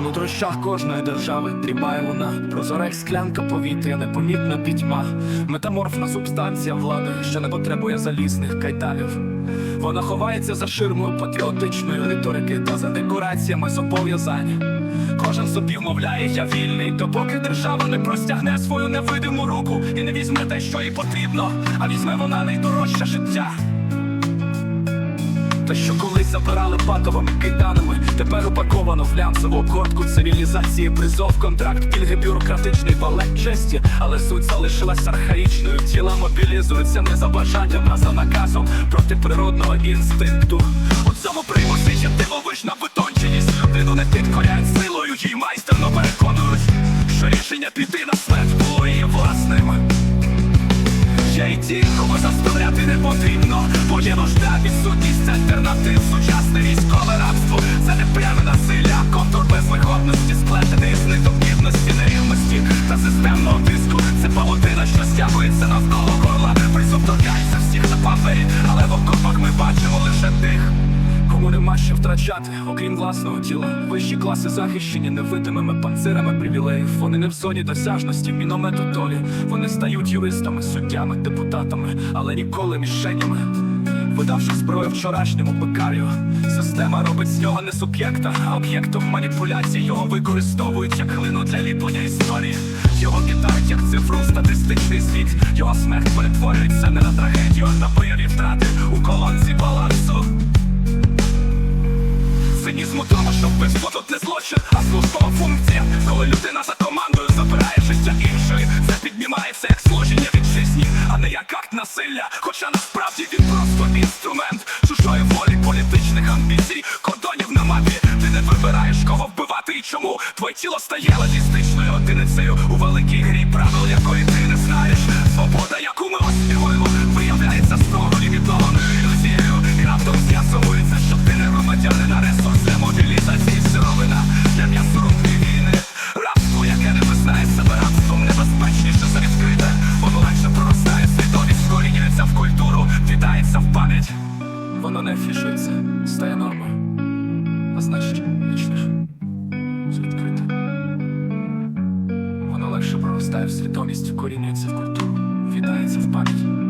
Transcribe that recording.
нутрощах кожної держави дрімає вона, прозора як склянка повітря, непомітна пітьма, метаморфна субстанція влади, що не потребує залізних кайданів. Вона ховається за ширмою патріотичної риторики та за декораціями зобов'язань. Кожен собі вмовляє, я вільний, допоки держава не простягне свою невидиму руку і не візьме те, що їй потрібно, а візьме вона найдорожче життя. Те, що колись забирали патовими кайданами, тепер упаковано в кортку цивілізації, призов, контракт, пільги, бюрократичний балет честі, але суть залишилась архаїчною. Тіла мобілізуються не за бажанням, а за наказом проти природного інстинкту. У цьому примусі є дивовижна витонченість. Людину не підкоряють силою, їй майстерно переконують, що рішення піти на смерть було її власним. Ще й ті, кого заставляти не потрібно Бо є нужда, відсутність альтернатив Сучасне військове рабство. Це не пряме насилля, контур безвиходності Сплетений з ниток гідності, нерівності Та системного тиску. Це павутина, що стягується навколо горла. Призов торкається всіх на папері Але в окопах ми бачимо лише тих Кому нема що втрачати, окрім власного тіла. Вищі класи захищені невидимими панцирами привілеїв. Вони не в зоні досяжності міномету долі. Вони стають юристами, суддями, депутатами, але ніколи мішенями Видавши зброю вчорашньому пекарю Система робить з нього не суб'єкта, а об'єктом маніпуляцій. Його використовують як глину для ліплення історії. Його кидають як цифру статистичний звіт Його смерть перетворюється не на трагедію, а на бойові втрати у колонці балансу. Цинізм у тому, що вбивство тут не злочин, а службова функція Коли людина за насилля Хоча насправді він просто інструмент чужої волі політичних амбіцій Кордонів на мапі, ти не вибираєш кого вбивати і чому. Твоє тіло стає логістичною одиницею У великій грі правил, якої ти не знаєш. Свобода, яку ми оспівуємо, Воно не афішується, стає норма, А значить, вічне ж. Відкрите. Воно легше проростає в свідомість, корінюється в культуру, вітається в пам'ять